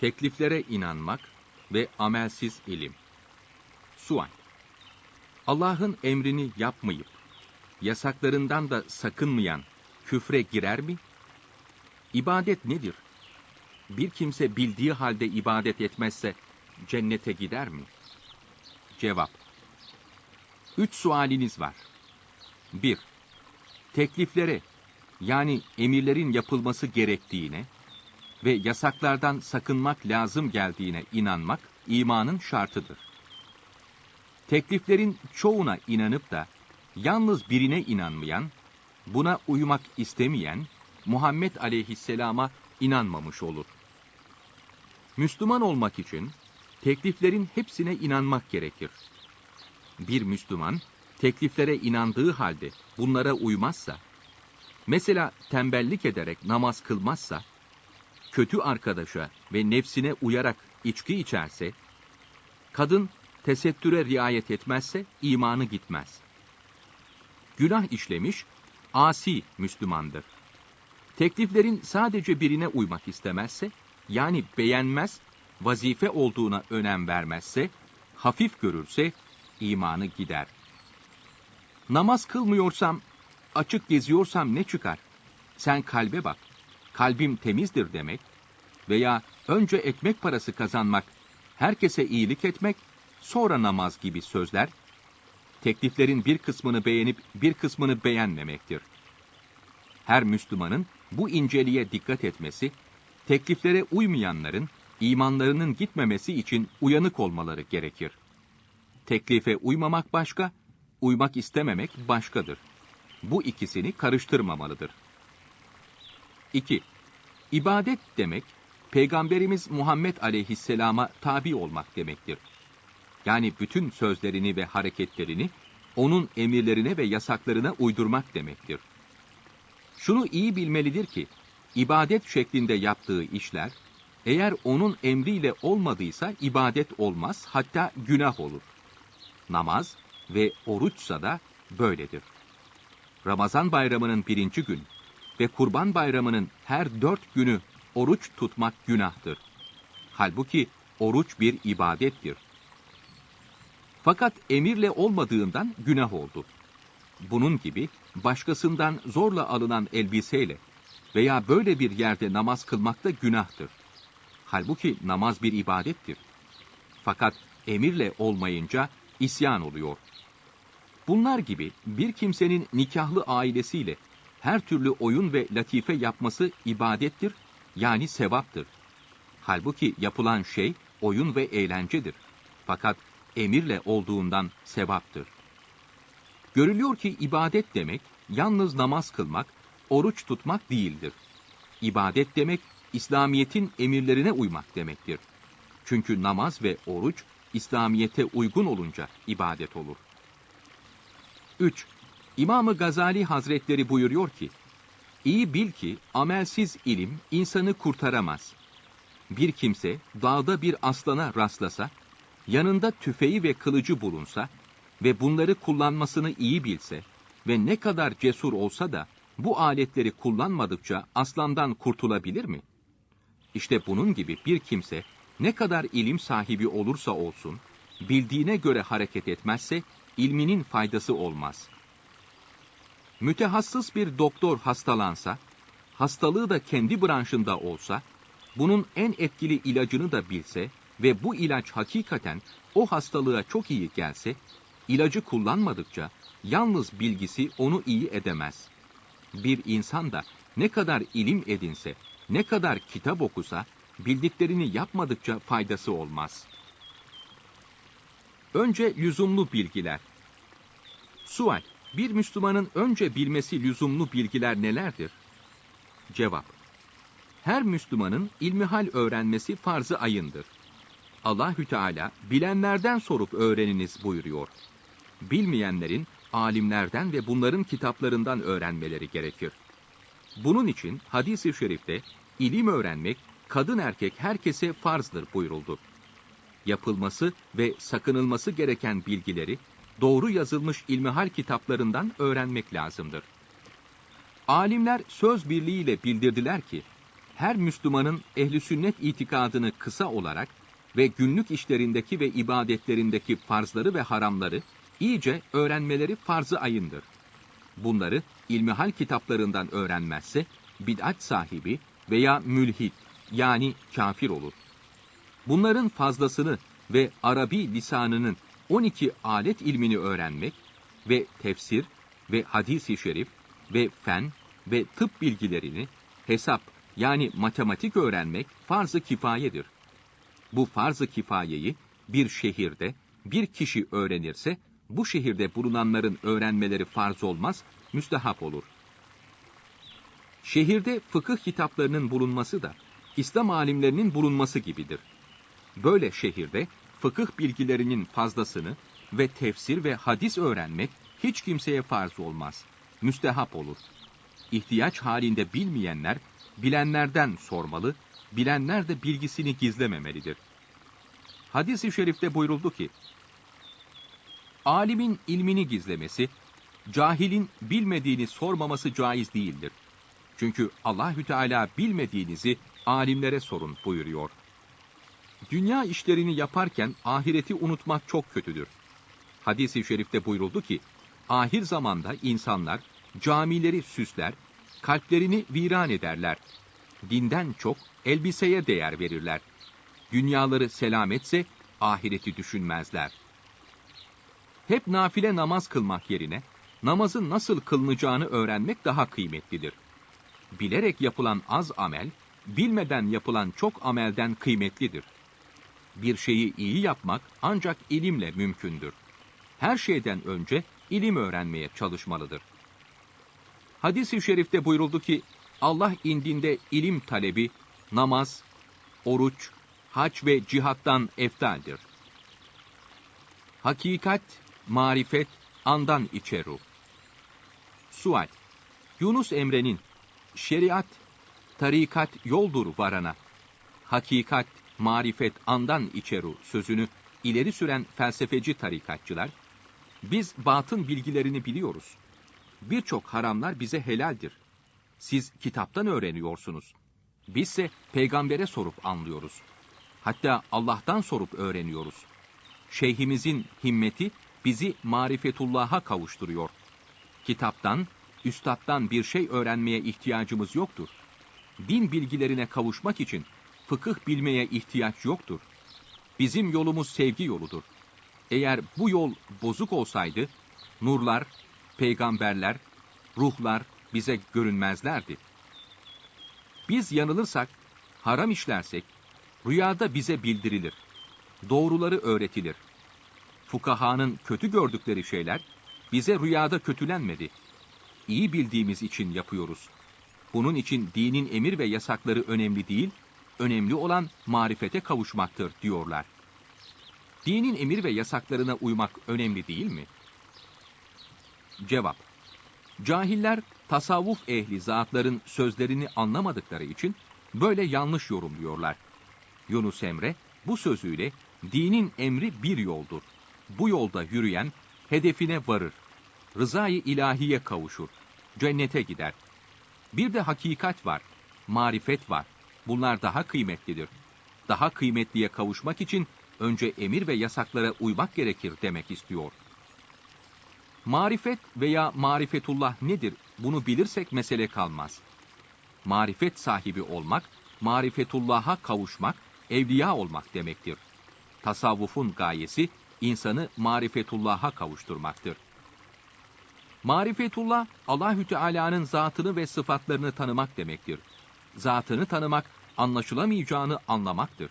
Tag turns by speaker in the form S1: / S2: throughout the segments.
S1: Tekliflere inanmak ve amelsiz ilim. Sual. Allah'ın emrini yapmayıp, yasaklarından da sakınmayan küfre girer mi? İbadet nedir? Bir kimse bildiği halde ibadet etmezse cennete gider mi? Cevap. Üç sualiniz var. 1. Tekliflere yani emirlerin yapılması gerektiğine ve yasaklardan sakınmak lazım geldiğine inanmak imanın şartıdır. Tekliflerin çoğuna inanıp da yalnız birine inanmayan, buna uymak istemeyen Muhammed aleyhisselama inanmamış olur. Müslüman olmak için tekliflerin hepsine inanmak gerekir. Bir Müslüman tekliflere inandığı halde bunlara uymazsa, mesela tembellik ederek namaz kılmazsa, kötü arkadaşa ve nefsine uyarak içki içerse, kadın tesettüre riayet etmezse imanı gitmez. Günah işlemiş, asi Müslümandır. Tekliflerin sadece birine uymak istemezse, yani beğenmez, vazife olduğuna önem vermezse, hafif görürse imanı gider. Namaz kılmıyorsam, açık geziyorsam ne çıkar? Sen kalbe bak, kalbim temizdir demek veya önce ekmek parası kazanmak, herkese iyilik etmek, sonra namaz gibi sözler, tekliflerin bir kısmını beğenip bir kısmını beğenmemektir. Her Müslümanın bu inceliğe dikkat etmesi, tekliflere uymayanların imanlarının gitmemesi için uyanık olmaları gerekir. Teklife uymamak başka, uymak istememek başkadır. Bu ikisini karıştırmamalıdır. 2. İbadet demek, Peygamberimiz Muhammed aleyhisselama tabi olmak demektir. Yani bütün sözlerini ve hareketlerini onun emirlerine ve yasaklarına uydurmak demektir. Şunu iyi bilmelidir ki, ibadet şeklinde yaptığı işler, eğer onun emriyle olmadıysa ibadet olmaz, hatta günah olur. Namaz ve oruçsa da böyledir. Ramazan bayramının birinci gün ve kurban bayramının her dört günü oruç tutmak günahtır. Halbuki oruç bir ibadettir. Fakat emirle olmadığından günah oldu. Bunun gibi başkasından zorla alınan elbiseyle veya böyle bir yerde namaz kılmak da günahtır. Halbuki namaz bir ibadettir. Fakat emirle olmayınca isyan oluyor. Bunlar gibi bir kimsenin nikahlı ailesiyle her türlü oyun ve latife yapması ibadettir, yani sevaptır. Halbuki yapılan şey oyun ve eğlencedir. Fakat emirle olduğundan sevaptır. Görülüyor ki ibadet demek yalnız namaz kılmak, oruç tutmak değildir. İbadet demek İslamiyet'in emirlerine uymak demektir. Çünkü namaz ve oruç İslamiyete uygun olunca ibadet olur. 3. İmam-ı Gazali Hazretleri buyuruyor ki, İyi bil ki amelsiz ilim insanı kurtaramaz. Bir kimse dağda bir aslana rastlasa, yanında tüfeği ve kılıcı bulunsa ve bunları kullanmasını iyi bilse ve ne kadar cesur olsa da bu aletleri kullanmadıkça aslandan kurtulabilir mi? İşte bunun gibi bir kimse ne kadar ilim sahibi olursa olsun, bildiğine göre hareket etmezse ilminin faydası olmaz. Mütehassıs bir doktor hastalansa, hastalığı da kendi branşında olsa, bunun en etkili ilacını da bilse ve bu ilaç hakikaten o hastalığa çok iyi gelse, ilacı kullanmadıkça yalnız bilgisi onu iyi edemez. Bir insan da ne kadar ilim edinse, ne kadar kitap okusa, bildiklerini yapmadıkça faydası olmaz. Önce lüzumlu bilgiler. Sual, bir Müslümanın önce bilmesi lüzumlu bilgiler nelerdir? Cevap, her Müslümanın ilmihal öğrenmesi farz-ı ayındır. Allahü Teala bilenlerden sorup öğreniniz buyuruyor. Bilmeyenlerin alimlerden ve bunların kitaplarından öğrenmeleri gerekir. Bunun için hadis-i şerifte ilim öğrenmek kadın erkek herkese farzdır buyuruldu. Yapılması ve sakınılması gereken bilgileri doğru yazılmış ilmihal kitaplarından öğrenmek lazımdır. Alimler söz birliğiyle bildirdiler ki, her Müslümanın ehli sünnet itikadını kısa olarak ve günlük işlerindeki ve ibadetlerindeki farzları ve haramları iyice öğrenmeleri farz-ı ayındır. Bunları ilmihal kitaplarından öğrenmezse bid'at sahibi veya mülhit yani kafir olur. Bunların fazlasını ve Arabi lisanının 12 alet ilmini öğrenmek ve tefsir ve hadisi şerif ve fen ve tıp bilgilerini hesap yani matematik öğrenmek farz-ı kifayedir. Bu farz-ı kifayeyi bir şehirde bir kişi öğrenirse bu şehirde bulunanların öğrenmeleri farz olmaz, müstehap olur. Şehirde fıkıh kitaplarının bulunması da İslam alimlerinin bulunması gibidir. Böyle şehirde fıkıh bilgilerinin fazlasını ve tefsir ve hadis öğrenmek hiç kimseye farz olmaz. Müstehap olur. İhtiyaç halinde bilmeyenler bilenlerden sormalı, bilenler de bilgisini gizlememelidir. Hadis-i şerifte buyuruldu ki, Alimin ilmini gizlemesi, cahilin bilmediğini sormaması caiz değildir. Çünkü Allahü Teala bilmediğinizi alimlere sorun buyuruyor. Dünya işlerini yaparken ahireti unutmak çok kötüdür. Hadis-i şerifte buyuruldu ki, ahir zamanda insanlar camileri süsler, kalplerini viran ederler. Dinden çok elbiseye değer verirler. Dünyaları selametse ahireti düşünmezler. Hep nafile namaz kılmak yerine namazın nasıl kılınacağını öğrenmek daha kıymetlidir. Bilerek yapılan az amel, bilmeden yapılan çok amelden kıymetlidir. Bir şeyi iyi yapmak ancak ilimle mümkündür. Her şeyden önce ilim öğrenmeye çalışmalıdır. Hadis-i şerifte buyuruldu ki, Allah indinde ilim talebi, namaz, oruç, hac ve cihattan eftaldir. Hakikat, marifet, andan içeru. Sual Yunus Emre'nin şeriat, tarikat yoldur varana, hakikat, marifet andan içeru sözünü ileri süren felsefeci tarikatçılar, biz batın bilgilerini biliyoruz. Birçok haramlar bize helaldir. Siz kitaptan öğreniyorsunuz. Bizse peygambere sorup anlıyoruz. Hatta Allah'tan sorup öğreniyoruz. Şeyhimizin himmeti bizi marifetullah'a kavuşturuyor. Kitaptan, üstattan bir şey öğrenmeye ihtiyacımız yoktur. Din bilgilerine kavuşmak için fıkıh bilmeye ihtiyaç yoktur. Bizim yolumuz sevgi yoludur. Eğer bu yol bozuk olsaydı, nurlar, peygamberler, ruhlar bize görünmezlerdi. Biz yanılırsak, haram işlersek, rüyada bize bildirilir. Doğruları öğretilir. Fukahanın kötü gördükleri şeyler, bize rüyada kötülenmedi. İyi bildiğimiz için yapıyoruz. Bunun için dinin emir ve yasakları önemli değil, önemli olan marifete kavuşmaktır diyorlar. Dinin emir ve yasaklarına uymak önemli değil mi? Cevap Cahiller tasavvuf ehli zatların sözlerini anlamadıkları için böyle yanlış yorumluyorlar. Yunus Emre bu sözüyle dinin emri bir yoldur. Bu yolda yürüyen hedefine varır. Rızayı ilahiye kavuşur. Cennete gider. Bir de hakikat var. Marifet var. Bunlar daha kıymetlidir. Daha kıymetliye kavuşmak için önce emir ve yasaklara uymak gerekir demek istiyor. Marifet veya marifetullah nedir? Bunu bilirsek mesele kalmaz. Marifet sahibi olmak, marifetullah'a kavuşmak, evliya olmak demektir. Tasavvufun gayesi insanı marifetullah'a kavuşturmaktır. Marifetullah Allahü Teala'nın zatını ve sıfatlarını tanımak demektir. Zatını tanımak anlaşılamayacağını anlamaktır.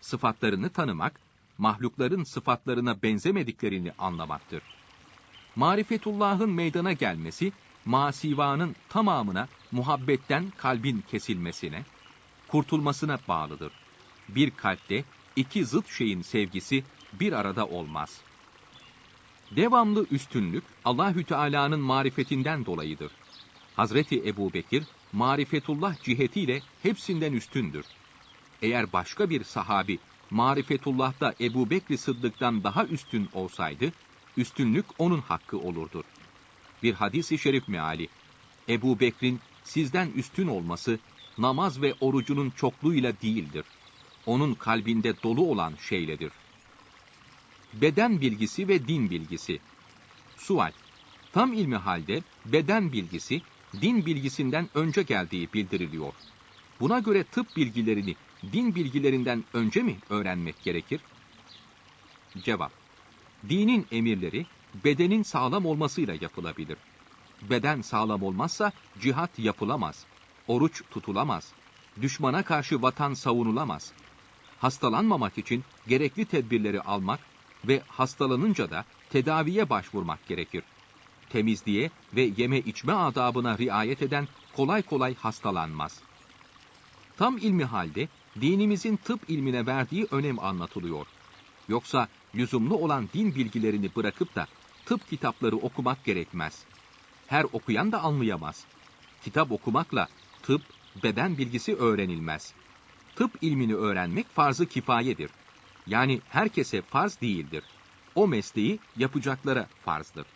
S1: Sıfatlarını tanımak mahlukların sıfatlarına benzemediklerini anlamaktır. Marifetullah'ın meydana gelmesi masivanın tamamına muhabbetten kalbin kesilmesine, kurtulmasına bağlıdır. Bir kalpte iki zıt şeyin sevgisi bir arada olmaz. Devamlı üstünlük Allahü Teala'nın marifetinden dolayıdır. Hazreti Ebu Bekir, marifetullah cihetiyle hepsinden üstündür. Eğer başka bir sahabi marifetullah'ta Ebu Bekri Sıddık'tan daha üstün olsaydı, üstünlük onun hakkı olurdur. Bir hadisi şerif meali, Ebu Bekir'in sizden üstün olması, namaz ve orucunun çokluğuyla değildir. Onun kalbinde dolu olan şeyledir. Beden bilgisi ve din bilgisi. Sual. Tam ilmi halde beden bilgisi din bilgisinden önce geldiği bildiriliyor. Buna göre tıp bilgilerini din bilgilerinden önce mi öğrenmek gerekir? Cevap. Dinin emirleri bedenin sağlam olmasıyla yapılabilir. Beden sağlam olmazsa cihat yapılamaz, oruç tutulamaz, düşmana karşı vatan savunulamaz. Hastalanmamak için gerekli tedbirleri almak ve hastalanınca da tedaviye başvurmak gerekir. Temizliğe ve yeme içme adabına riayet eden kolay kolay hastalanmaz. Tam ilmi halde dinimizin tıp ilmine verdiği önem anlatılıyor. Yoksa lüzumlu olan din bilgilerini bırakıp da tıp kitapları okumak gerekmez. Her okuyan da anlayamaz. Kitap okumakla tıp, beden bilgisi öğrenilmez. Tıp ilmini öğrenmek farzı kifayedir. Yani herkese farz değildir. O mesleği yapacaklara farzdır.